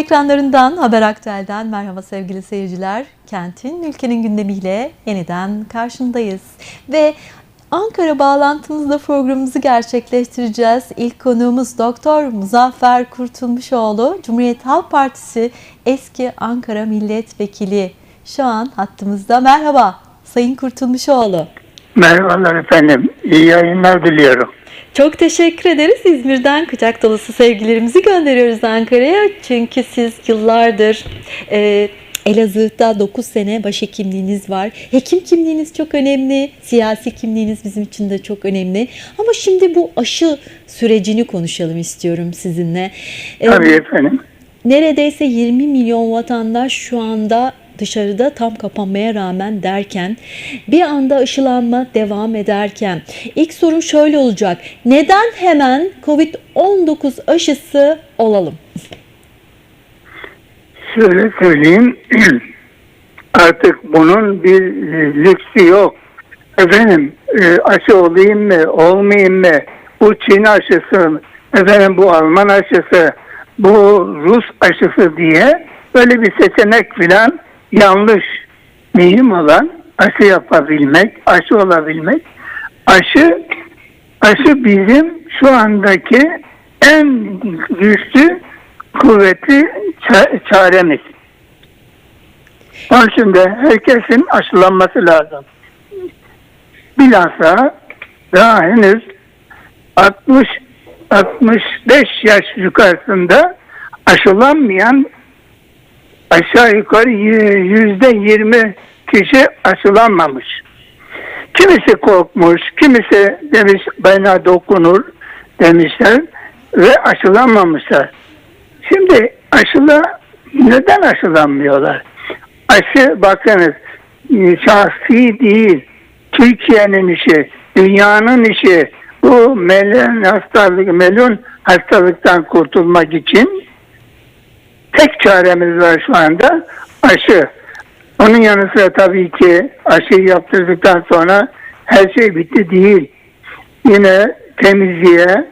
ekranlarından, Haber Aktel'den merhaba sevgili seyirciler. Kentin, ülkenin gündemiyle yeniden karşındayız. Ve Ankara bağlantımızda programımızı gerçekleştireceğiz. İlk konuğumuz Doktor Muzaffer Kurtulmuşoğlu, Cumhuriyet Halk Partisi eski Ankara Milletvekili. Şu an hattımızda. Merhaba Sayın Kurtulmuşoğlu. Merhabalar efendim. İyi yayınlar diliyorum. Çok teşekkür ederiz. İzmir'den kucak dolusu sevgilerimizi gönderiyoruz Ankara'ya. Çünkü siz yıllardır e, Elazığ'da 9 sene başhekimliğiniz var. Hekim kimliğiniz çok önemli. Siyasi kimliğiniz bizim için de çok önemli. Ama şimdi bu aşı sürecini konuşalım istiyorum sizinle. E, Tabii efendim. neredeyse 20 milyon vatandaş şu anda dışarıda tam kapanmaya rağmen derken bir anda aşılanma devam ederken ilk sorum şöyle olacak. Neden hemen Covid-19 aşısı olalım? Şöyle söyleyeyim. Artık bunun bir e, lüksü yok. Efendim e, aşı olayım mı olmayayım mı? Bu Çin aşısı, efendim bu Alman aşısı, bu Rus aşısı diye böyle bir seçenek filan yanlış. Mühim olan aşı yapabilmek, aşı olabilmek. Aşı aşı bizim şu andaki en güçlü kuvvetli ça- çaremiz. Onun için de herkesin aşılanması lazım. Bilhassa daha henüz 60 65 yaş yukarısında aşılanmayan aşağı yukarı yüzde yirmi kişi aşılanmamış. Kimisi korkmuş, kimisi demiş bana dokunur demişler ve aşılanmamışlar. Şimdi aşıla neden aşılanmıyorlar? Aşı bakınız şahsi değil, Türkiye'nin işi, dünyanın işi. Bu melun hastalık, melun hastalıktan kurtulmak için tek çaremiz var şu anda aşı. Onun yanı sıra tabii ki aşıyı yaptırdıktan sonra her şey bitti değil. Yine temizliğe,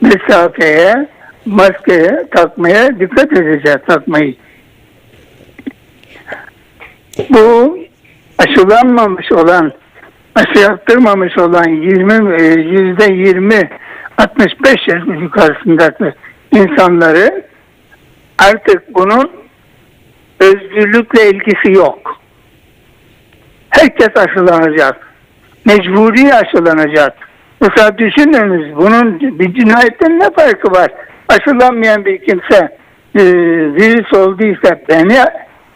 mesafeye, maskeye takmaya dikkat edeceğiz takmayı. Bu aşılanmamış olan, aşı yaptırmamış olan 20 e, yüzde 20 65 yaş yukarısındaki insanları artık bunun özgürlükle ilgisi yok. Herkes aşılanacak. Mecburi aşılanacak. Mesela düşününüz bunun bir cinayetten ne farkı var? Aşılanmayan bir kimse e, virüs olduysa beni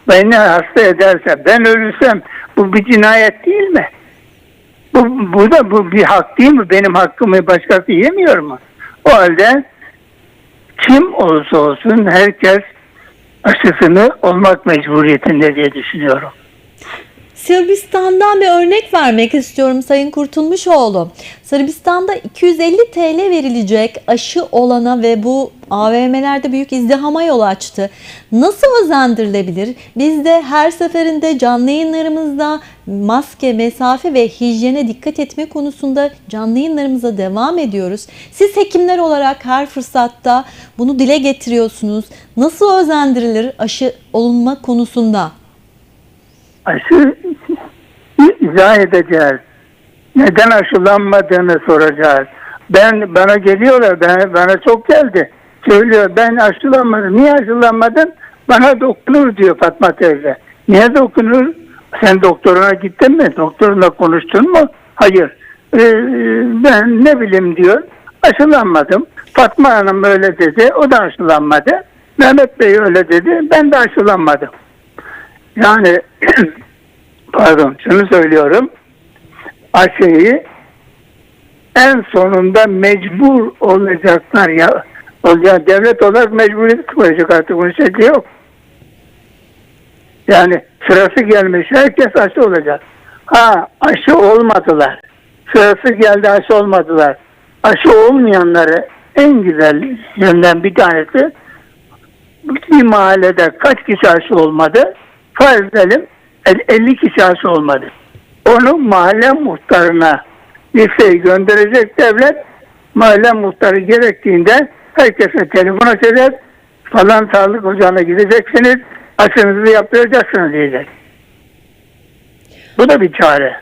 beni hasta ederse ben ölürsem bu bir cinayet değil mi? Bu, bu da bu bir hak değil mi? Benim hakkımı başkası yemiyor mu? O halde kim olursa olsun herkes aşısını olmak mecburiyetinde diye düşünüyorum. Sırbistan'dan bir örnek vermek istiyorum Sayın Kurtulmuşoğlu. Sırbistan'da 250 TL verilecek aşı olana ve bu AVM'lerde büyük izdihama yol açtı. Nasıl özendirilebilir? Biz de her seferinde canlı yayınlarımızda maske, mesafe ve hijyene dikkat etme konusunda canlı yayınlarımıza devam ediyoruz. Siz hekimler olarak her fırsatta bunu dile getiriyorsunuz. Nasıl özendirilir aşı olunma konusunda? Aşı izah edeceğiz. Neden aşılanmadığını soracağız. Ben bana geliyorlar, ben, bana çok geldi. Söylüyor ben aşılanmadım. Niye aşılanmadın? Bana dokunur diyor Fatma teyze. Niye dokunur? Sen doktoruna gittin mi? Doktorunla konuştun mu? Hayır. Ee, ben ne bileyim diyor. Aşılanmadım. Fatma Hanım öyle dedi. O da aşılanmadı. Mehmet Bey öyle dedi. Ben de aşılanmadım. Yani pardon şunu söylüyorum. Aşıyı en sonunda mecbur olacaklar ya olacak devlet olarak mecburiyet koyacak artık bunun şekli yok. Yani sırası gelmiş herkes aşı olacak. Ha aşı olmadılar. Sırası geldi aşı olmadılar. Aşı olmayanları en güzel yönden bir tanesi bir mahallede kaç kişi aşı olmadı? Farz edelim 50 kişi aşı olmadı. Onu mahalle muhtarına listeyi gönderecek devlet mahalle muhtarı gerektiğinde herkese telefon açacak falan sağlık ocağına gideceksiniz, aşınızı yaptıracaksınız diyecek. Bu da bir çare.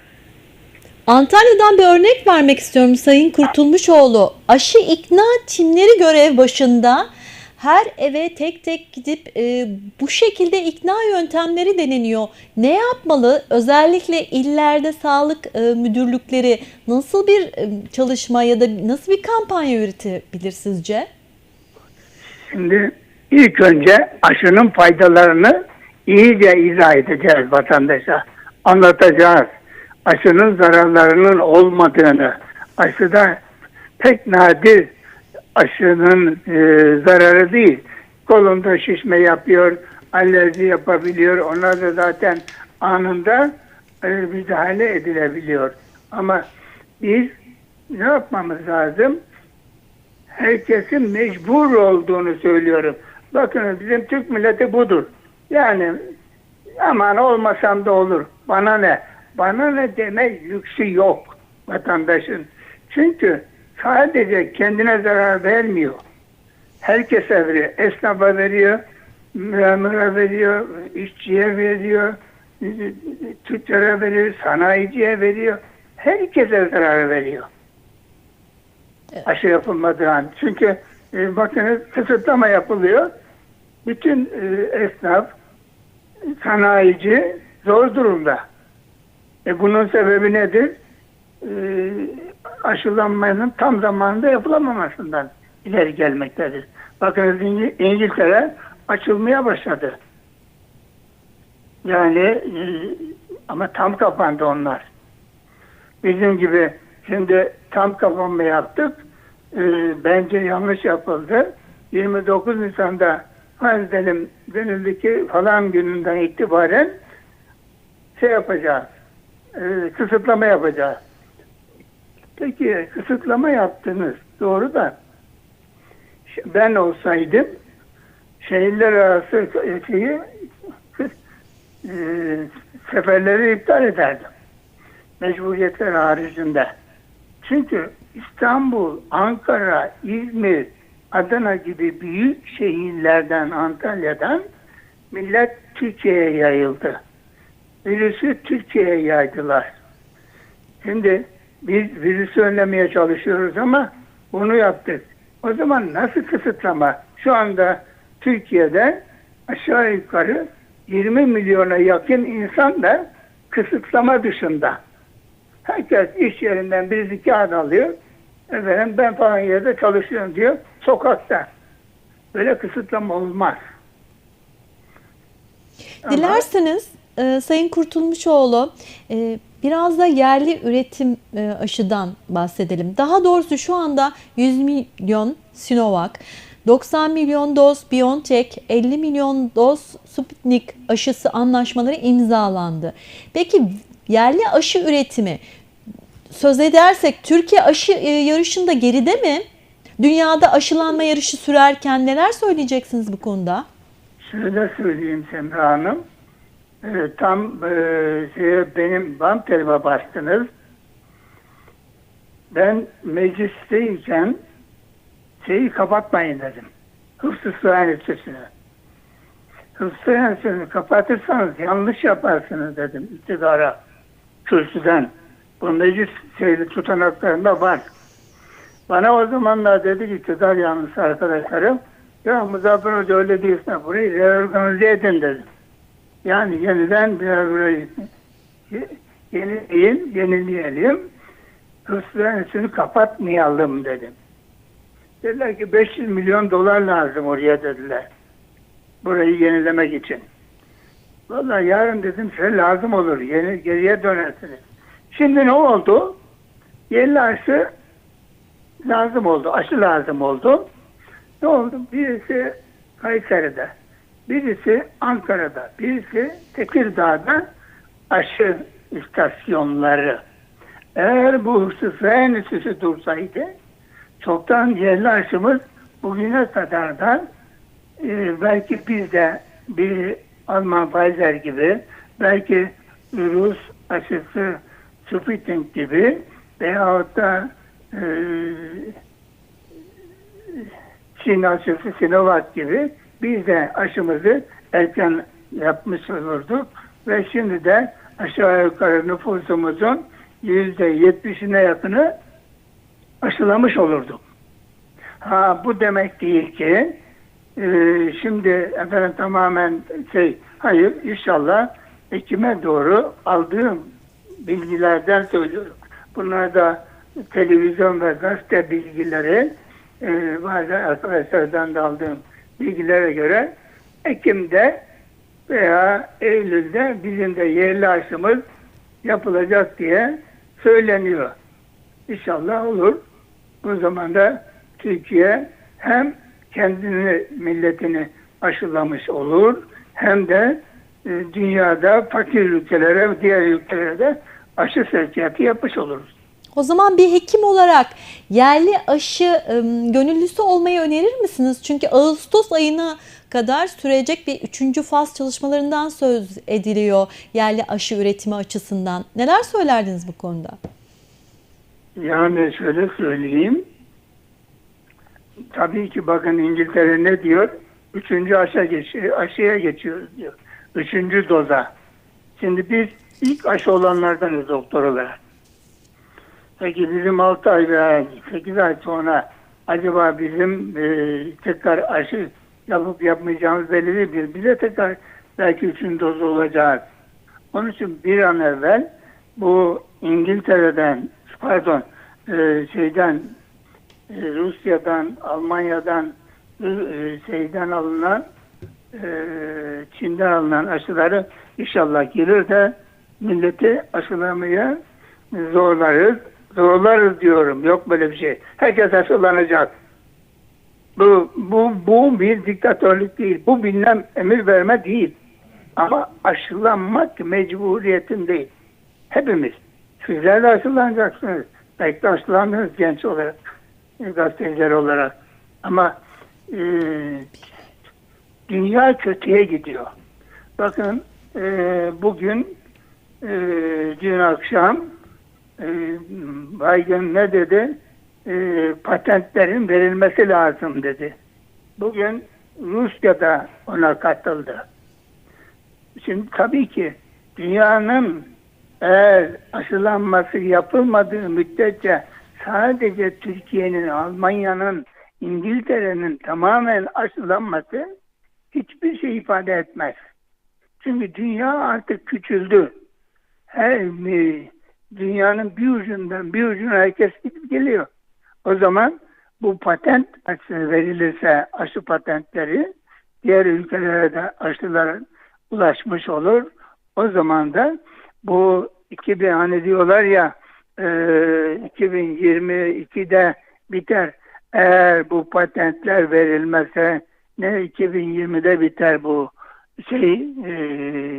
Antalya'dan bir örnek vermek istiyorum Sayın Kurtulmuşoğlu. Aşı ikna timleri görev başında her eve tek tek gidip e, bu şekilde ikna yöntemleri deneniyor. Ne yapmalı? Özellikle illerde sağlık e, müdürlükleri nasıl bir e, çalışma ya da nasıl bir kampanya yürütebilir sizce? Şimdi ilk önce aşının faydalarını iyice izah edeceğiz vatandaşa. Anlatacağız. Aşının zararlarının olmadığını, aşıda pek nadir aşının e, zararı değil. Kolunda şişme yapıyor, alerji yapabiliyor. Onlar da zaten anında e, müdahale edilebiliyor. Ama biz ne yapmamız lazım? herkesin mecbur olduğunu söylüyorum. Bakın bizim Türk milleti budur. Yani aman olmasam da olur. Bana ne? Bana ne deme lüksü yok vatandaşın. Çünkü sadece kendine zarar vermiyor. Herkese veriyor. Esnafa veriyor, memura veriyor, işçiye veriyor, tüccara veriyor, sanayiciye veriyor. Herkese zarar veriyor aşı yapılmadığı an. Çünkü e, bakınız kısıtlama yapılıyor. Bütün e, esnaf, sanayici zor durumda. E, bunun sebebi nedir? E, aşılanmanın tam zamanında yapılamamasından ileri gelmektedir. Bakınız İng- İngiltere açılmaya başladı. Yani e, ama tam kapandı onlar. Bizim gibi şimdi tam kapanma yaptık. Ee, bence yanlış yapıldı. 29 Nisan'da farz edelim denildi ki falan gününden itibaren şey yapacağız. e, kısıtlama yapacağız. Peki kısıtlama yaptınız. Doğru da ben olsaydım şehirler arası şeyi e, seferleri iptal ederdim. Mecburiyetler haricinde. Çünkü İstanbul, Ankara, İzmir, Adana gibi büyük şehirlerden, Antalya'dan millet Türkiye'ye yayıldı. Virüsü Türkiye'ye yaydılar. Şimdi biz virüsü önlemeye çalışıyoruz ama bunu yaptık. O zaman nasıl kısıtlama? Şu anda Türkiye'de aşağı yukarı 20 milyona yakın insan da kısıtlama dışında. Herkes iş yerinden birisi kağıt alıyor. Efendim ben falan yerde çalışıyorum diyor. Sokakta. Böyle kısıtlama olmaz. Dilerseniz e, Sayın Kurtulmuşoğlu e, biraz da yerli üretim e, aşıdan bahsedelim. Daha doğrusu şu anda 100 milyon Sinovac, 90 milyon doz BioNTech, 50 milyon doz Sputnik aşısı anlaşmaları imzalandı. Peki yerli aşı üretimi söz edersek Türkiye aşı e, yarışında geride mi? Dünyada aşılanma yarışı sürerken neler söyleyeceksiniz bu konuda? Şöyle söyleyeyim Semra Hanım. Ee, tam e, şeye benim bam telime bastınız. Ben meclisteyken şeyi kapatmayın dedim. Hıfzı Sıhhan Enstitüsü'nü. Hıfzı Enstitüsü'nü kapatırsanız yanlış yaparsınız dedim iktidara. Kürsüden. Bu meclis şeyli tutanaklarında var. Bana o zamanlar dedi ki iktidar yanlısı arkadaşlarım ya Muzaffer Hoca öyle değilse burayı reorganize edin dedim. Yani yeniden bir burayı ye- yenileyin, yenileyelim. Hırsızların kapatmayalım dedim. Dediler ki 500 milyon dolar lazım oraya dediler. Burayı yenilemek için. Vallahi yarın dedim size lazım olur. Yeni, geriye dönersiniz. Şimdi ne oldu? Yerli aşı lazım oldu. Aşı lazım oldu. Ne oldu? Birisi Kayseri'de, birisi Ankara'da, birisi Tekirdağ'da aşı istasyonları. Eğer bu hırsız enstitüsü dursaydı çoktan yerli aşımız bugüne kadar da e, belki biz de bir Alman Pfizer gibi belki Rus aşısı Sputnik gibi veyahut da e, Çin aşısı Sinovac gibi biz de aşımızı erken yapmış olurduk ve şimdi de aşağı yukarı nüfusumuzun yüzde yetmişine yakını aşılamış olurduk. Ha bu demek değil ki e, şimdi efendim tamamen şey hayır inşallah Ekim'e doğru aldığım bilgilerden söylüyorum. Bunlar da televizyon ve gazete bilgileri e, bazı arkadaşlardan da aldığım bilgilere göre Ekim'de veya Eylül'de bizim de yerli aşımız yapılacak diye söyleniyor. İnşallah olur. Bu zaman da Türkiye hem kendini, milletini aşılamış olur hem de e, dünyada fakir ülkelere diğer ülkelere de aşı sevkiyatı yapmış oluruz. O zaman bir hekim olarak yerli aşı gönüllüsü olmayı önerir misiniz? Çünkü Ağustos ayına kadar sürecek bir üçüncü faz çalışmalarından söz ediliyor yerli aşı üretimi açısından. Neler söylerdiniz bu konuda? Yani şöyle söyleyeyim. Tabii ki bakın İngiltere ne diyor? Üçüncü aşıya, geç, aşıya geçiyoruz diyor. Üçüncü doza. Şimdi biz ilk aşı olanlardanız doktor olarak. Peki bizim 6 ay veya 8 ay sonra acaba bizim e, tekrar aşı yapıp yapmayacağımız belli değil. Biz- Bize tekrar belki üçüncü doz olacağız. Onun için bir an evvel bu İngiltere'den pardon e, şeyden e, Rusya'dan Almanya'dan e, şeyden alınan e, Çin'den alınan aşıları inşallah gelir de milleti aşılamaya zorlarız. Zorlarız diyorum. Yok böyle bir şey. Herkes aşılanacak. Bu, bu, bu bir diktatörlük değil. Bu bilmem emir verme değil. Ama aşılanmak mecburiyetin değil. Hepimiz. Sizler de aşılanacaksınız. Belki de aşılandınız genç olarak. Gazeteciler olarak. Ama e, dünya kötüye gidiyor. Bakın e, bugün e, dün akşam Biden ne dedi? E, patentlerin verilmesi lazım dedi. Bugün Rusya da ona katıldı. Şimdi tabii ki dünyanın eğer aşılanması yapılmadığı müddetçe sadece Türkiye'nin, Almanya'nın, İngiltere'nin tamamen aşılanması hiçbir şey ifade etmez. Çünkü dünya artık küçüldü. Her e, dünyanın bir ucundan bir ucuna herkes gidip geliyor. O zaman bu patent verilirse aşı patentleri diğer ülkelere de aşılar ulaşmış olur. O zaman da bu 2000 hani diyorlar ya e, 2022'de biter. Eğer bu patentler verilmezse ne 2020'de biter bu şey e,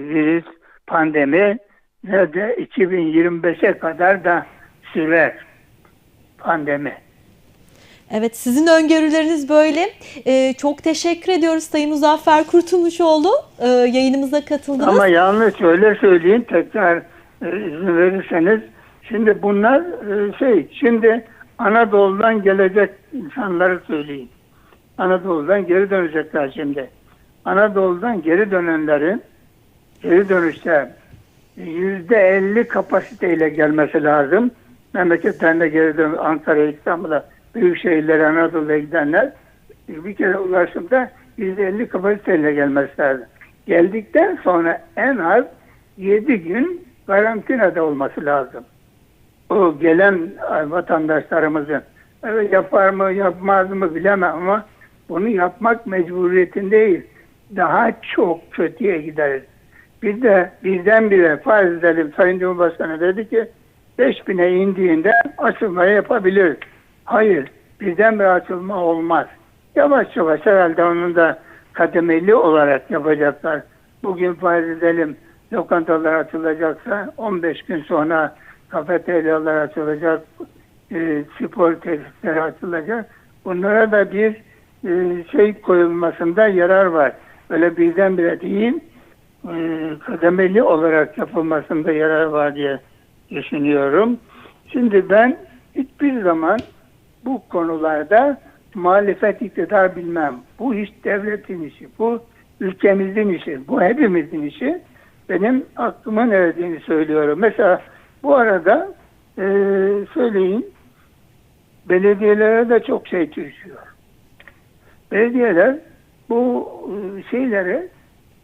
virüs pandemi ne de 2025'e kadar da sürer pandemi. Evet sizin öngörüleriniz böyle. Ee, çok teşekkür ediyoruz Sayın Muzaffer Kurtulmuşoğlu. Ee, yayınımıza katıldınız. Ama yalnız şöyle söyleyeyim tekrar e, izin verirseniz. Şimdi bunlar e, şey şimdi Anadolu'dan gelecek insanları söyleyeyim. Anadolu'dan geri dönecekler şimdi. Anadolu'dan geri dönenlerin geri dönüşte yüzde elli kapasiteyle gelmesi lazım. Memleketten de geri dön Ankara, İstanbul'a, büyük şehirlere, Anadolu'ya gidenler bir kere ulaşımda yüzde elli kapasiteyle gelmesi lazım. Geldikten sonra en az yedi gün karantinada olması lazım. O gelen vatandaşlarımızın evet yapar mı yapmaz mı bilemem ama bunu yapmak mecburiyetindeyiz. Daha çok kötüye gideriz. Bir de birdenbire farz edelim Sayın Cumhurbaşkanı dedi ki 5000'e indiğinde açılmayı yapabiliriz. Hayır birdenbire açılma olmaz. Yavaş yavaş herhalde onun da kademeli olarak yapacaklar. Bugün farz edelim lokantalar açılacaksa 15 gün sonra kafeteryalar açılacak, e, spor tesisleri açılacak. Bunlara da bir e, şey koyulmasında yarar var. Öyle birdenbire değil, e, kademeli olarak yapılmasında yarar var diye düşünüyorum. Şimdi ben hiçbir zaman bu konularda muhalefet iktidar bilmem. Bu iş devletin işi. Bu ülkemizin işi. Bu hepimizin işi. Benim aklımın erdiğini söylüyorum. Mesela bu arada e, söyleyin belediyelere de çok şey düşüyor. Belediyeler bu e, şeylere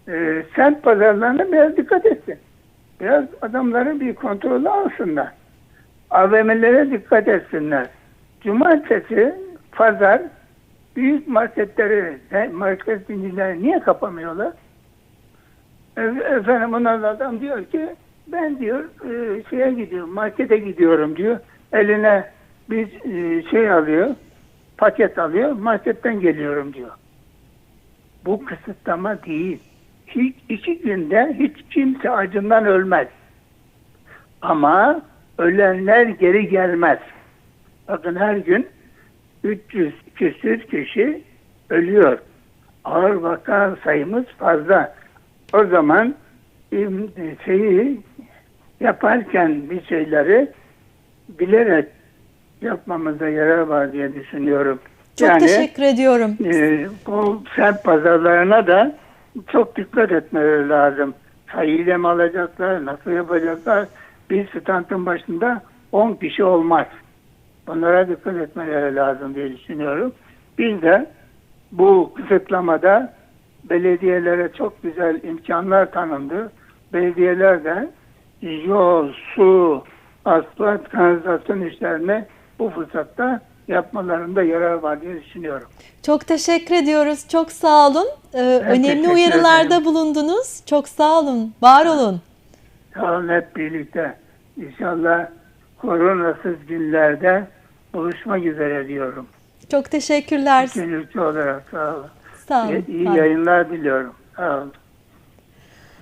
e, semt pazarlarına biraz dikkat etsin. Biraz adamları bir kontrolü alsınlar. AVM'lere dikkat etsinler. Cumartesi, pazar büyük marketleri, market zincirleri niye kapamıyorlar? E- Efendim da adam diyor ki ben diyor e, şeye gidiyorum, markete gidiyorum diyor. Eline bir e, şey alıyor, paket alıyor, marketten geliyorum diyor. Bu kısıtlama değil. Hiç iki günde hiç kimse acından ölmez. Ama ölenler geri gelmez. Bakın her gün 300 küsür kişi ölüyor. Ağır vaka sayımız fazla. O zaman şeyi yaparken bir şeyleri bilerek yapmamıza yarar var diye düşünüyorum. Çok teşekkür ediyorum. e, bu semt pazarlarına da çok dikkat etmeleri lazım. Sayıyla mı alacaklar, nasıl yapacaklar? Bir standın başında 10 kişi olmaz. Bunlara dikkat etmeleri lazım diye düşünüyorum. Bir de bu kısıtlamada belediyelere çok güzel imkanlar tanındı. Belediyeler de yol, su, asfalt, kanalizasyon işlerini bu fırsatta yapmalarında yarar var diye düşünüyorum. Çok teşekkür ediyoruz. Çok sağ olun. Ee, önemli uyarılarda ederim. bulundunuz. Çok sağ olun. Var olun. Sağ olun hep birlikte. İnşallah koronasız günlerde buluşmak üzere diyorum. Çok teşekkürler. Gönüllü olarak sağ olun. Sağ olun. İyi Var olun. yayınlar diliyorum. Sağ olun.